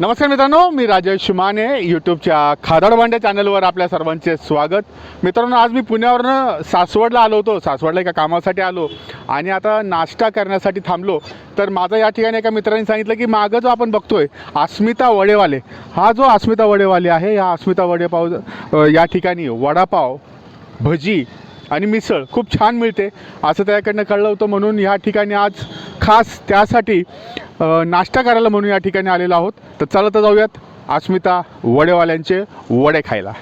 नमस्कार मित्रांनो मी राजेश शिमाने यूट्यूबच्या खादाडभांड्या चॅनलवर आपल्या सर्वांचे स्वागत. मित्रांनो आज मी पुण्यावरनं सासवडला आलो होतो. सासवडला एका कामासाठी आलो आणि आता नाश्ता करण्यासाठी थांबलो. तर माझं या ठिकाणी एका मित्राने सांगितलं की मागं जो आपण बघतोय अस्मिता वडेवाले. हा जो अस्मिता वडेवाले आहे या अस्मिता वडेपाव या ठिकाणी वडापाव भजी आणि मिसळ खूप छान मिळते. असं त्याच्याकडनं कळलं होतं म्हणून ह्या ठिकाणी आज खास त्यासाठी नाश्ता करायला म्हणून या ठिकाणी आलेलो आहोत. तर चला तर जाऊयात अस्मिता वडेवाल्यांचे वडे खायला.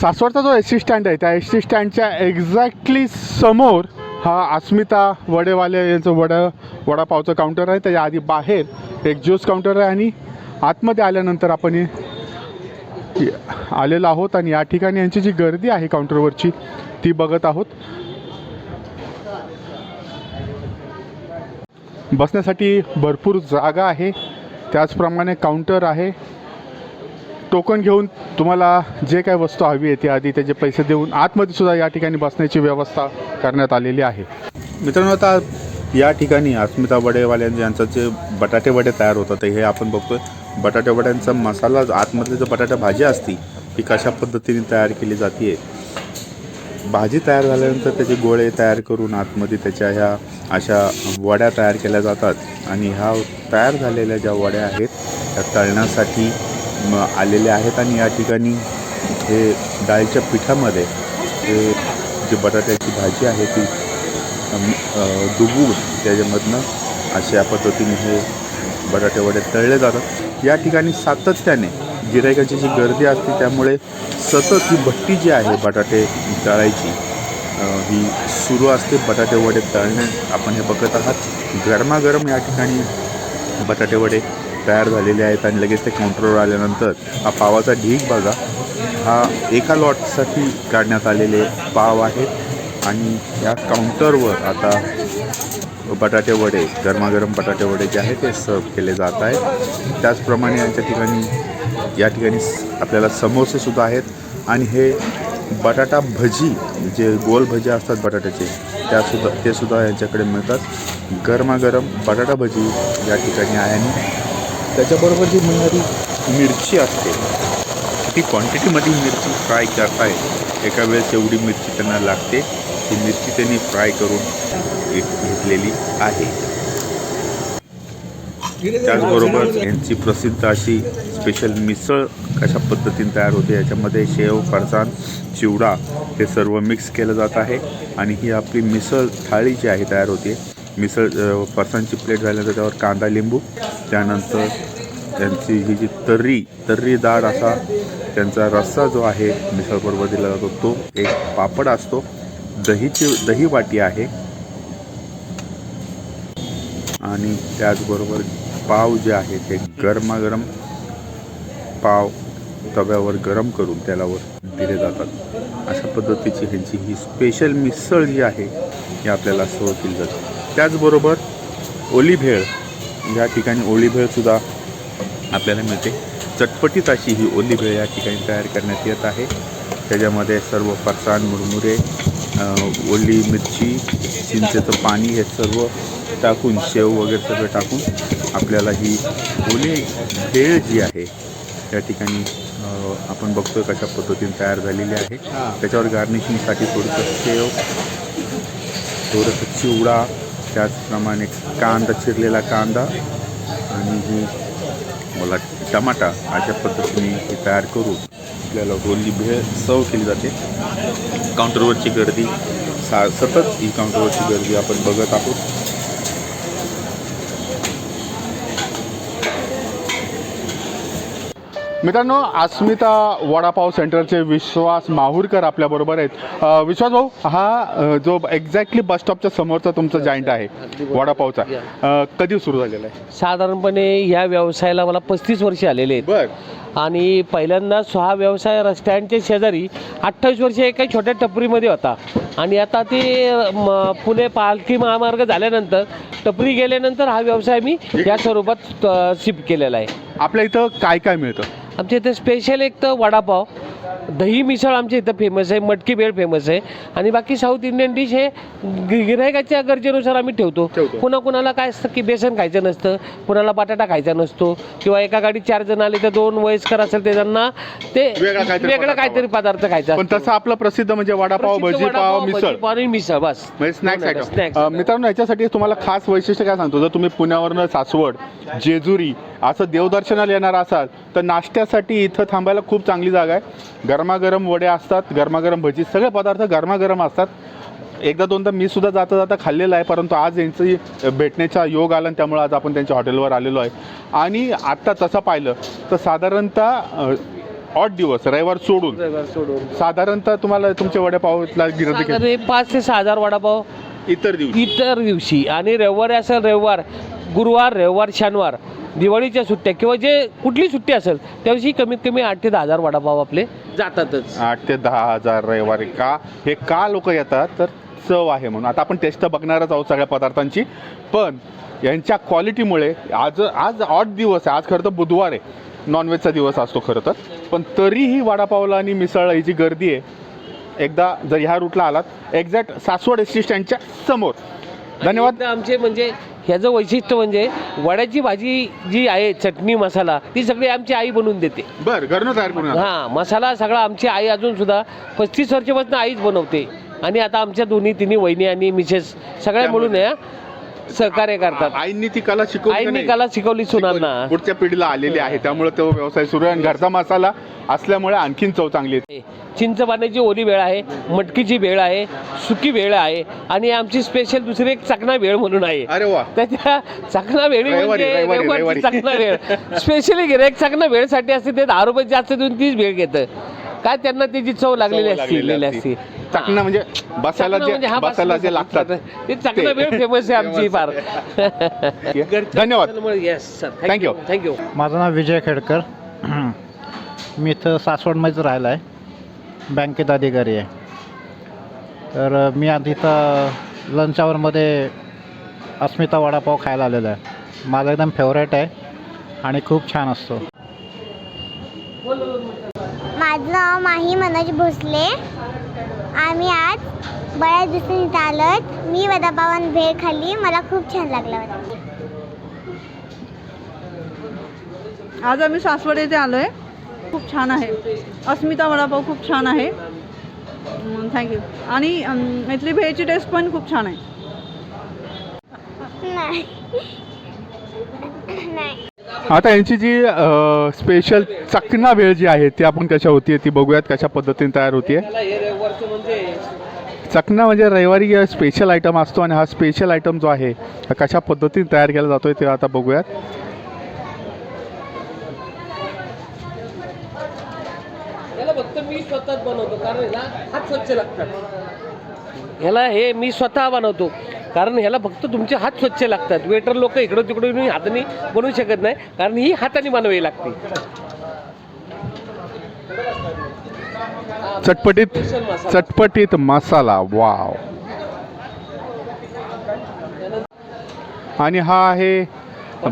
सासवडचा जो एस टी स्टँड आहे त्या एस टी स्टँडच्या एक्झॅक्टली समोर हा अस्मिता वडेवाले यांचं वडा वडापावचं काउंटर आहे. त्याच्या आधी बाहेर एक ज्यूस काउंटर आहे आणि आतमध्ये आल्यानंतर आपण हे आलेलो आहोत. आणि या ठिकाणी यांची जी गर्दी आहे काउंटरवरची ती बघत आहोत. बसण्यासाठी भरपूर जागा आहे. त्याचप्रमाणे काउंटर आहे. टोकन घेऊन तुम्हाला जे काय वस्तू हवी आहे ती आधी त्याचे पैसे देऊन आतमध्ये सुद्धा या ठिकाणी बसण्याची व्यवस्था करण्यात आलेली आहे. मित्रांनो आता या ठिकाणी अस्मिता वडेवाल्यां यांचं जे बटाटे वडे तयार होतात हे आपण बघतोय. बटाटे वड्यांचा मसाला आतमधली जो बटाटा भाजी असती ती कशा पद्धतीने तयार केली जाते भाजी तयार झाल्यानंतर त्याचे गोळे तयार करून आतमध्ये त्याच्या ह्या अशा वड्या तयार केल्या जातात. आणि ह्या तयार झालेल्या ज्या वड्या आहेत त्या तळण्यासाठी आलेल्या आहेत. आणि या ठिकाणी हे डाळीच्या पिठामध्ये हे जी बटाट्याची भाजी आहे ती दुबून डुबून त्याच्यामधनं अशा पद्धतीने हे बटाटे वडे तळले जातात. या ठिकाणी सातत्याने गिरायकाची जी गर्दी असते त्यामुळे सतत ही भट्टी जी आहे बटाटे तळायची ही सुरू असते. बटाटे वडे तळणे आपण हे बघत आहात. गरमागरम या ठिकाणी बटाटे वडे तयार झालेले आहेत आणि लगेच ते काउंटरवर आल्यानंतर हा पावाचा ढीग बघा. हा एका लॉटसाठी काढण्यात आलेले पाव आहेत आणि या काउंटरवर आता बटाटे वडे गरमागरम बटाटे वडे जे आहेत ते सर्व केले जात आहेत. त्याचप्रमाणे यांच्या ठिकाणी या ठिकाणी आपल्याला समोसेसुद्धा आहेत. आणि हे बटाटा भजी जे गोल भजी असतात बटाट्याचे त्यासुद्धा ते सुद्धा यांच्याकडे मिळतात. गरमागरम बटाटा भजी या ठिकाणी आहे. आणि त्याच्याबरोबर जी मिळणारी मिरची असते ती क्वांटिटीमध्ये मिरची फ्राय करताय एका वेळेस एवढी मिरची त्यांना लागते ती मिरची त्यांनी फ्राय करून घेतलेली आहे. त्याचबरोबर यांची प्रसिद्ध अशी स्पेशल मिसळ कशा पद्धतीने तयार होते याच्यामध्ये शेव फरसाण चिवडा हे सर्व मिक्स केलं जात आहे. आणि ही आपली मिसळ थाळी जी आहे तयार होते. मिसळ फरसाणची प्लेट झाल्यानंतर त्यावर कांदा लिंबू त्यानंतर त्यांची ही जी तर्री तर्रीदार असा त्यांचा रस्सा जो आहे मिसळबरोबर दिला जातो. तो एक पापड असतो. दहीची दही वाटी आहे. आणि त्याचबरोबर पाव जे आहे ते गरमागरम पाव तव्यावर गरम करून त्यालावर दिले जातात. अशा पद्धतीची ह्यांची ही स्पेशल मिसळ जी आहे ही आपल्याला सर्व केली जाते. त्याचबरोबर ओली भेळ या ठिकाणी ओली भेळसुद्धा आपल्याला मिळते. चटपटीत अशी ही ओली भेळ या ठिकाणी तयार करण्यात येत आहे. त्याच्यामध्ये सर्व फरसाण मुरमुरे ओली मिरची चिंचेचं पाणी हे सर्व टाकून शेव वगैरे सगळं टाकून आपल्याला ही ओली भेळ जी आहे त्या ठिकाणी आपण बघतोय कशा पद्धतीने तयार झालेली आहे. त्याच्यावर गार्निशिंगसाठी थोडंसं शेव थोडंसं चिवडा त्याचप्रमाणे कांदा चिरलेला कांदा आणि ही मला टमाटा अशा पद्धतीने तयार करून आपल्याला गोल्ली भेळ सर्व केली जाते. काउंटरवरची गर्दी सा सतत ही काउंटरवरची गर्दी आपण बघत आहोत. मित्रांनो अस्मिता वडापाव सेंटरचे विश्वास माहूरकर आपल्याबरोबर आहेत. विश्वास भाऊ हा जो एक्झॅक्टली बस स्टॉपच्या समोरचा तुमचा जॉईंट आहे वडापावचा कधी सुरू झालेला आहे? साधारणपणे ह्या व्यवसायाला मला पस्तीस वर्षे आलेले आहेत. बर. आणि पहिल्यांदा हा व्यवसाय रस्त्यांच्या शेजारी अठ्ठावीस वर्षे एका छोट्या टपरीमध्ये होता. आणि आता ते पुणे पालखी महामार्ग झाल्यानंतर टपरी गेल्यानंतर हा व्यवसाय मी या स्वरूपात शिफ्ट केलेला आहे. आपल्या इथं काय काय मिळतं? आमच्या इथे स्पेशल एक तर वडापाव. दही मिसळ आमच्या इथं फेमस आहे मटकी भेळ फेमस आहे. आणि बाकी साऊथ इंडियन डिश हे गिरायकाच्या गरजेनुसार आम्ही ठेवतो. कुणा कुणाला काय असतं की बेसन खायचं नसतं कुणाला बटाटा खायचा नसतो किंवा एका गाडीत चार जण आले तर दोन वयस्कर असेल ते त्यांना ते वेगळा काहीतरी पदार्थ खायचा पण. तसं आपलं प्रसिद्ध म्हणजे वडापाव भजी पाव मिसळ. आणि मिसळ बस. म्हणजे स्नॅक्स आयटम item. मित्रांनो याच्यासाठी तुम्हाला खास वैशिष्ट्य काय सांगतो? जर तुम्ही पुण्यावरनं सासवड जेजुरी असं देवदर्शनाला येणार असाल तर नाश्त्यासाठी इथं थांबायला खूप चांगली जागा आहे. गरमागरम वडे असतात गरमागरम भजी सगळे पदार्थ गरमागरम असतात. एकदा दोनदा मी सुद्धा जाता जाता खाल्लेलं आहे परंतु आज यांची भेटण्याचा योग आला आणि त्यामुळे आज आपण त्यांच्या हॉटेलवर आलेलो आहे. आणि आत्ता तसं पाहिलं तर साधारणतः ऑट दिवस रविवार सोडून. रविवार सोडून. साधारणतः तुम्हाला गिरत साधारण पाच ते सहा हजार वडापाव इतर दिवशी. इतर दिवशी. आणि रविवारी असेल रविवार गुरुवार रविवार शनिवार. दिवाळीच्या सुट्ट्या किंवा जे कुठली सुट्टी असेल त्या दिवशी कमीत कमी आठ ते दहा हजार वडापाव आपले जातातच. आठ ते दहा हजार रविवारी का? हे का लोक येतात? तर चव आहे म्हणून. आता आपण टेस्ट बघणारच आहोत सगळ्या पदार्थांची. पण यांच्या क्वालिटीमुळे आज आज आठ दिवस आहे. आज खरं तर बुधवार आहे. नॉनव्हेजचा दिवस असतो खरं तर. पण तरीही वडापावला आणि मिसळ ही जी गर्दी आहे एकदा जर ह्या रूटला आलात एक्झॅक्ट सासवड एस टी स्टँडच्या समोर. धन्यवाद. आमचे म्हणजे ह्याचं वैशिष्ट्य म्हणजे वड्याची भाजी जी आहे चटणी मसाला ती सगळी आमची आई बनवून देते. बरं घरनं तयार करून आणा. हा मसाला सगळा आमची आई अजून सुद्धा पस्तीस वर्षापासून आईच बनवते. आणि आता आमच्या दोन्ही तिन्ही वहिनी आणि मिसेस सगळ्या मिळून या सहकार्य करतात. आईंनी ती कला शिकवली आईने? कला शिकवली सुनांना. पुढच्या पिढीला आलेली आहे. त्यामुळे तो व्यवसाय सुरू आहे. आणि घरचा मसाला असल्यामुळे आणखीन चव चांगली येते. चिंच पाण्याची ओली भेळ आहे मटकीची भेळ आहे सुकी भेळ आहे आणि आमची स्पेशल दुसरी एक चकना भेळ म्हणून आहे. अरे वा. त्याच्या चकना रविवारी, म्हणजे रविवारी, रविवारची रविवारी. चकना भेळ स्पेशली गिरायक चकना भेळसाठी असते ते दहा रुपये जास्त देऊन तीच भेळ घेतं. काय त्यांना त्याची चव लागलेली असते लागलेली असते. चकना म्हणजे बसायला चकना म्हणजे जे हा बसायला जे लागतात. ते चकना भेळ फेमस आहे आमची फार. धन्यवाद. Yes sir you. थँक्यू माझं नाव विजय खेडकर. मी इथं सासवडमध्येच राहिला आहे बँकेत अधिकारी आहे. तर मी आधी इथं लंच आवरमध्ये अस्मिता वडापाव खायला आलेलो आहे. माझा एकदम फेवरेट आहे आणि खूप छान असतो. माझं नाव माही मनोज भोसले. आम्ही आज बऱ्याच दिवसांनी इथं आलोत. मी वडापावन भेळ खाल्ली. मला खूप छान लागलं होतं आज आम्ही सासवड येथे आलो आहे खूप छान आहे. अस्मिता वडापाव खूप छान आहे. थँक्यू आणि इथली भेळची टेस्ट पण खूप छान आहे. नाही. नाही. आता यांची जी स्पेशल चकना भेळ जी आहे ती आपण कशा होतीये ती बघूयात कशा पद्धतीने तयार होतीये. चकना म्हणजे रविवारी स्पेशल आयटम असतो आणि हा स्पेशल आयटम जो आहे हा कशा पद्धतीने तयार केला जातोय ते आता बघूयात. याला फक्त मी स्वतःच बनवतो कारण ह्याला हात स्वच्छ लागतात. ह्याला हे मी स्वतः बनवतो. कारण ह्याला फक्त तुमचे हात स्वच्छ लागतात. वेटर लोक इकडं तिकडं येऊन हाताने बनवू शकत नाही कारण ही हाताने बनवावी लागते. चटपटीत. चटपटीत मसाला. वाव. आणि हा आहे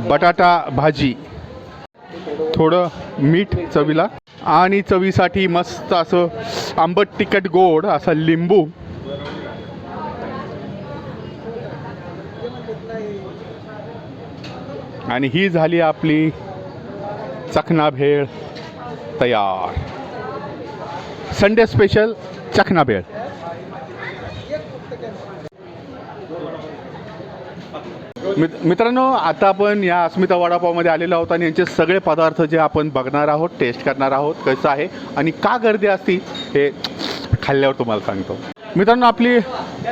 बटाटा भाजी. थोडं मीठ चवीला. आणि चवीसाठी मस्त असं आंबट तिखट गोड असं लिंबू आणि ही झाली आपली चखना भेळ तयार. संडे स्पेशल चखना भेळ मित- मित्रांनो आता आपण या अस्मिता वडापावमध्ये आलेलो आहोत आणि यांचे सगळे पदार्थ जे आपण बघणार आहोत टेस्ट करणार आहोत कसं आहे आणि का गर्दी असती हे खाल्ल्यावर तुम्हाला सांगतो. मित्रांनो आपली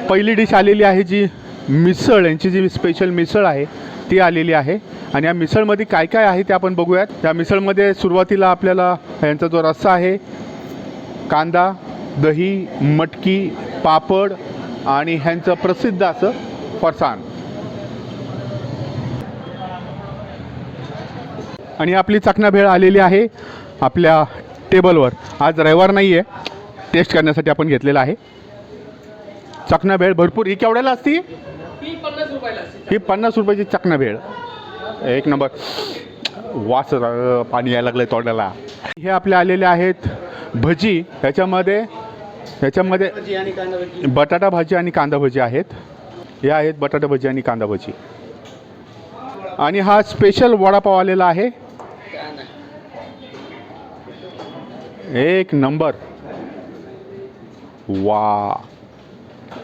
पहिली डिश आलेली आहे जी मिसळ यांची जी स्पेशल मिसळ आहे ती आलेली आहे. आणि या मिसळमध्ये काय काय आहे ते आपण बघूयात. या मिसळमध्ये सुरुवातीला आपल्याला यांचा जो रस्सा आहे कांदा दही मटकी पापड आणि ह्यांचं प्रसिद्ध असं फरसाण. आणि आपली चकना भेळ आलेली आहे आपल्या टेबलवर. आज रविवार नाही आहे टेस्ट करण्यासाठी आपण घेतलेला आहे. चकना भेळ भरपूर. ही केवढ्याला असती? ही पन्नास रुपयाची चकना भेळ. एक नंबर. वास पाणी यायला लागलं तोंडाला. हे आपले आलेले आहेत भजी. ह्याच्यामध्ये ह्याच्यामध्ये बटाटा भाजी आणि कांदा भजी आहेत. या आहेत बटाटा भजी आणि कांदा भजी. आणि हा स्पेशल वडापाव आलेला आहे. एक नंबर. वा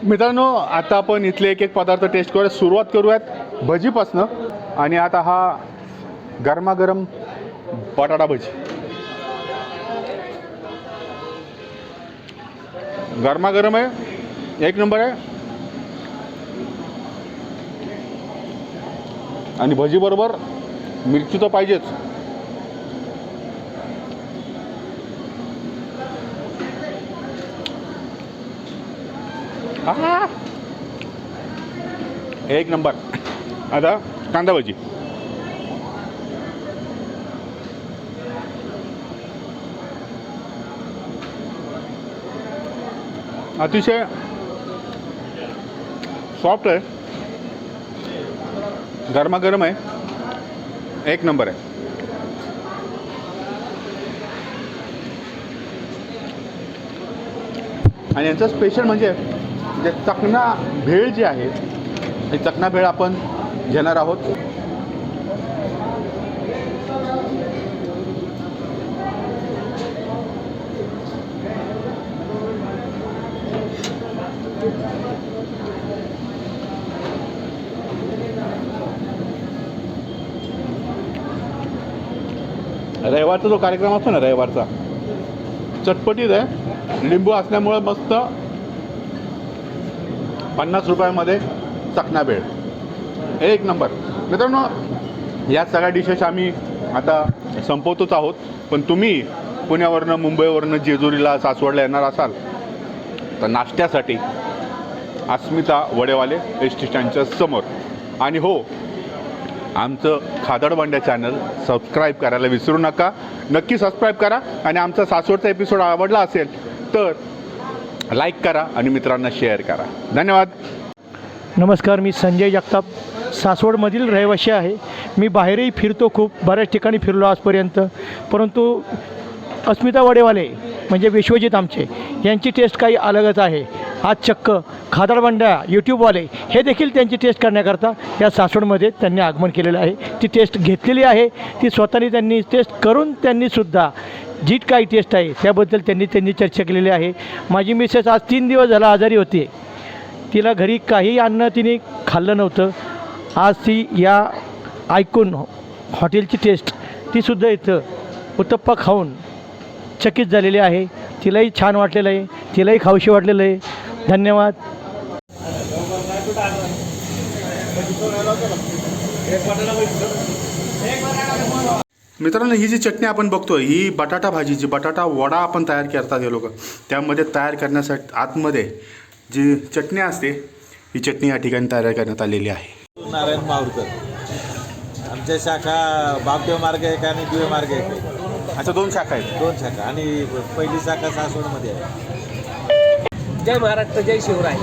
मित्रांनो आता आपण इथले एक एक पदार्थ टेस्ट करूया सुरुवात करूयात भजीपासनं. आणि आता हा गरमागरम बटाटा भजी. गरमागरम आहे. एक नंबर आहे. आणि भजीबरोबर मिरची तर पाहिजेच. एक नंबर. आता कांदा भजी अतिशय सॉफ्ट आहे. गरमागरम आहे. एक नंबर आहे. आणि यांचं स्पेशल म्हणजे जे चकना भेळ जी आहे ही चकना भेळ आपण घेणार आहोत. रविवारचा जो कार्यक्रम असतो ना रविवारचा चटपटीत आहे. लिंबू असल्यामुळं मस्त पन्नास रुपयामध्ये चकना बेळ एक नंबर. मित्रांनो या सगळ्या डिशेस आम्ही आता संपवतोच आहोत. पण तुम्ही पुण्यावरनं मुंबईवरनं जेजुरीला सासवडला येणार असाल तर नाश्त्यासाठी अस्मिता वडेवाले एस टी स्टँडच्या समोर. आणि हो आमचं खादडबांड्या चॅनल सबस्क्राईब करायला विसरू नका. नक्की सबस्क्राईब करा. आणि आमचा सासवडचा एपिसोड आवडला असेल तर लाईक करा आणि मित्रांना शेअर करा. धन्यवाद. नमस्कार मी संजय जगताप. सासवडमधील रहिवासी आहे. मी बाहेरही फिरतो खूप बऱ्याच ठिकाणी फिरलो आजपर्यंत. परंतु अस्मिता वडेवाले म्हणजे विश्वजित आमचे यांची टेस्ट काही अलगच आहे. आज चक्क खादरबंड्या यूट्यूबवाले हे देखील त्यांची टेस्ट करण्याकरता या सासवडमध्ये त्यांनी आगमन केलेलं आहे. ती टेस्ट घेतलेली आहे. ती स्वतःने त्यांनी टेस्ट करून त्यांनीसुद्धा जी काही टेस्ट आहे त्याबद्दल त्यांनी त्यांनी चर्चा केलेली आहे. माझी मिसेस आज तीन दिवस झाला आजारी होती. तिला घरी काही अन्न तिने खाल्लं नव्हतं. आज ती या ऐकून हॉटेलची टेस्ट तीसुद्धा इथं उत्तप्पा खाऊन चकित झालेली आहे. तिलाही छान वाटलेलं आहे. तिलाही खाऊशी वाटलेलं आहे. धन्यवाद. मित्रांनो ही जी चटणी आपण बघतोय ही बटाटा भाजी जी बटाटा वडा आपण तयार करतात हे लोक त्यामध्ये तयार करण्यासाठी आतमध्ये जी चटणी असते ही चटणी या ठिकाणी तयार करण्यात आलेली आहे. नारायण माहूरकर आमच्या शाखा बापदेव मार्ग एक आणि दिवे मार्ग एक. आहे. अच्छा दोन शाखा आहेत. दोन शाखा आणि पहिली शाखा सासवडमध्ये आहे. जय महाराष्ट्र जय शिवराय.